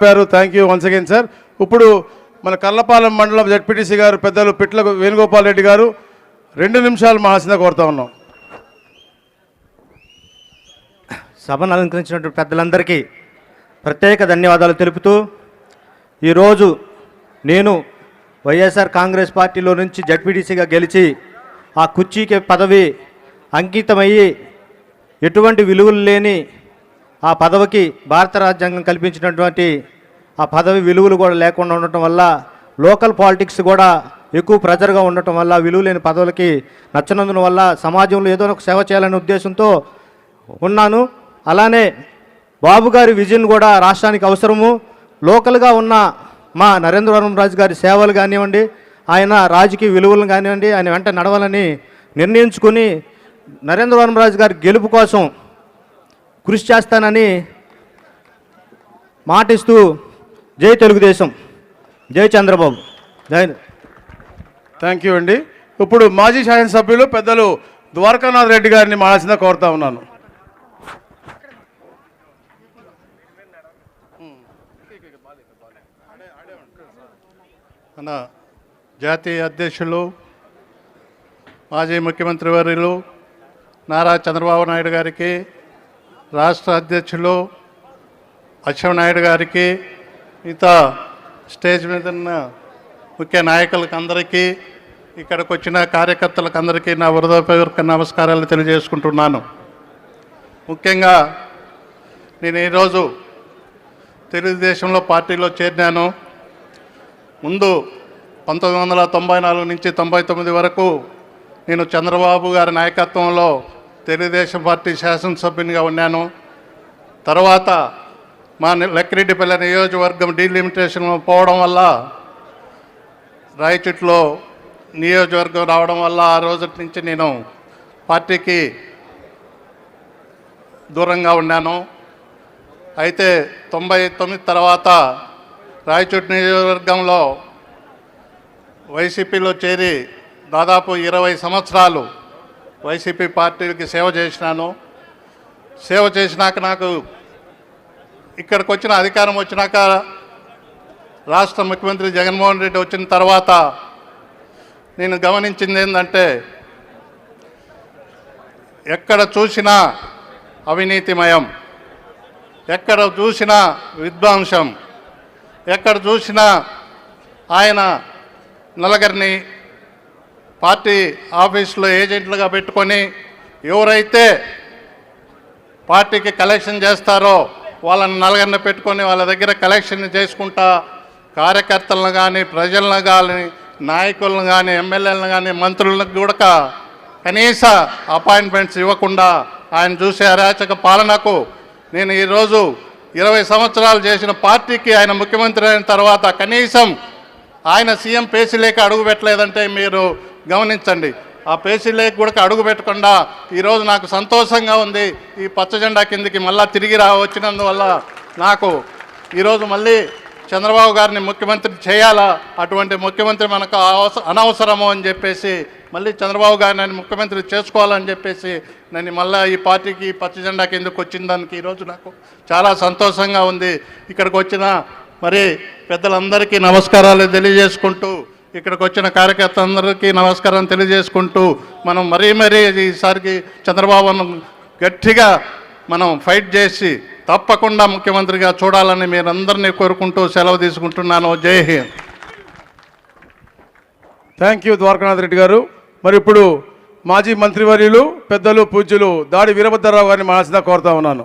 చెప్పారు. Thank you once again sir ఇప్పుడు మన కళ్ళపాలెం మండలం జడ్పీటీసీ గారు పెద్దలు పిట్ల వేణుగోపాల్ రెడ్డి గారు రెండు నిమిషాలు మహాసిన కోరుతా ఉన్నాం. సభను అలంకరించినటువంటి పెద్దలందరికీ ప్రత్యేక ధన్యవాదాలు తెలుపుతూ ఈరోజు నేను వైఎస్ఆర్ కాంగ్రెస్ పార్టీలో నుంచి జడ్పీటీసీగా గెలిచి ఆ కుర్చీకి పదవి అంకితమయ్యి ఎటువంటి విలువలు లేని ఆ పదవికి భారత రాజ్యాంగం కల్పించినటువంటి ఆ పదవి విలువలు కూడా లేకుండా ఉండటం వల్ల లోకల్ పాలిటిక్స్ కూడా ఎక్కువ ప్రెజర్గా ఉండటం వల్ల విలువ లేని పదవులకి నచ్చనందున వల్ల సమాజంలో ఏదో ఒక సేవ చేయాలనే ఉద్దేశంతో ఉన్నాను. అలానే బాబు గారి విజన్ కూడా రాష్ట్రానికి అవసరము. లోకల్గా ఉన్న మా నరేంద్రవరం రాజు గారి సేవలు కానివ్వండి ఆయన రాజకీయ విలువలను కానివ్వండి ఆయన వెంట నడవాలని నిర్ణయించుకుని నరేంద్రవరం రాజు గారి గెలుపు కోసం కృషి చేస్తానని మాటిస్తూ జై తెలుగుదేశం. జై చంద్రబాబు. జై థ్యాంక్ యూ అండి. ఇప్పుడు మాజీ శాసనసభ్యులు పెద్దలు ద్వారకానాథ్ రెడ్డి గారిని మహాసిన కోరుతా ఉన్నాను. మన జాతీయ అధ్యక్షులు మాజీ ముఖ్యమంత్రి వర్యులు నారా చంద్రబాబు నాయుడు గారికి రాష్ట్ర అధ్యక్షులు అచ్చెన్నాయుడు గారికి మిగతా స్టేజ్ మీద ఉన్న ముఖ్య నాయకులకు అందరికీ ఇక్కడికి వచ్చిన కార్యకర్తలకు అందరికీ నా హృదయపూర్వక నమస్కారాలు తెలియజేసుకుంటున్నాను. ముఖ్యంగా నేను ఈరోజు తెలుగుదేశంలో పార్టీలో చేరినాను. ముందు పంతొమ్మిది వందల తొంభై నాలుగు నుంచి తొంభై తొమ్మిది వరకు నేను చంద్రబాబు గారి నాయకత్వంలో తెలుగుదేశం పార్టీ శాసనసభ్యునిగా ఉన్నాను. తర్వాత మా లక్కిరెడ్డిపల్లె లక్కిరెడ్డిపల్లి నియోజకవర్గం డీలిమిటేషన్ పోవడం వల్ల రాయచిట్లో నియోజకవర్గం రావడం వల్ల ఆ రోజు నుంచి నేను పార్టీకి దూరంగా ఉన్నాను. అయితే తొంభై తొమ్మిది తర్వాత రాయచోటి నియోజకవర్గంలో వైసీపీలో చేరి దాదాపు ఇరవై సంవత్సరాలు వైసీపీ పార్టీకి సేవ చేసినాను. సేవ చేసినాక నాకు ఇక్కడికి వచ్చిన అధికారం వచ్చినాక రాష్ట్ర ముఖ్యమంత్రి జగన్మోహన్ రెడ్డి వచ్చిన తర్వాత నేను గమనించింది ఏంటంటే ఎక్కడ చూసినా అవినీతిమయం ఎక్కడ చూసినా విధ్వంసం ఎక్కడ చూసినా ఆయన నలగరిని పార్టీ ఆఫీసులో ఏజెంట్లుగా పెట్టుకొని ఎవరైతే పార్టీకి కలెక్షన్ చేస్తారో వాళ్ళని నలగన్న పెట్టుకొని వాళ్ళ దగ్గర కలెక్షన్ చేసుకుంటా కార్యకర్తలను కానీ ప్రజలను కానీ నాయకులను కానీ ఎమ్మెల్యేలను కానీ మంత్రులకు కూడా కనీస అపాయింట్మెంట్స్ ఇవ్వకుండా ఆయన చూసే అరాచక పాలనకు నేను ఈరోజు ఇరవై సంవత్సరాలు చేసిన పార్టీకి ఆయన ముఖ్యమంత్రి అయిన తర్వాత కనీసం ఆయన సీఎం పేసీలేక అడుగు పెట్టలేదంటే మీరు గమనించండి. ఆ పేసీలేక కూడా అడుగు పెట్టకుండా ఈరోజు నాకు సంతోషంగా ఉంది. ఈ పచ్చజెండా కిందికి మళ్ళీ తిరిగి రా వచ్చినందువల్ల నాకు ఈరోజు మళ్ళీ చంద్రబాబు గారిని ముఖ్యమంత్రి చేయాలా? అటువంటి ముఖ్యమంత్రి మనకు అనవసరము అని చెప్పేసి మళ్ళీ చంద్రబాబు గారిని నన్ను ముఖ్యమంత్రి చేసుకోవాలని చెప్పేసి నేను మళ్ళీ ఈ పార్టీకి పచ్చజెండా పచ్చ కిందకు వచ్చిన దానికి ఈరోజు నాకు చాలా సంతోషంగా ఉంది. ఇక్కడికి వచ్చిన మరి పెద్దలందరికీ నమస్కారాలు తెలియజేసుకుంటూ ఇక్కడికి వచ్చిన కార్యకర్తలందరికీ నమస్కారం తెలియజేసుకుంటూ మనం మరీ మరీ ఈసారికి చంద్రబాబును గట్టిగా మనం ఫైట్ చేసి తప్పకుండా ముఖ్యమంత్రిగా చూడాలని మీరందరినీ కోరుకుంటూ సెలవు తీసుకుంటున్నాను. జై Hind. Thank you Dwarakanath Reddy garu. మరి ఇప్పుడు మాజీ మంత్రివర్యులు పెద్దలు పూజ్యులు దాడి వీరభద్రరావు గారిని మహాసిన కోరుతా ఉన్నాను.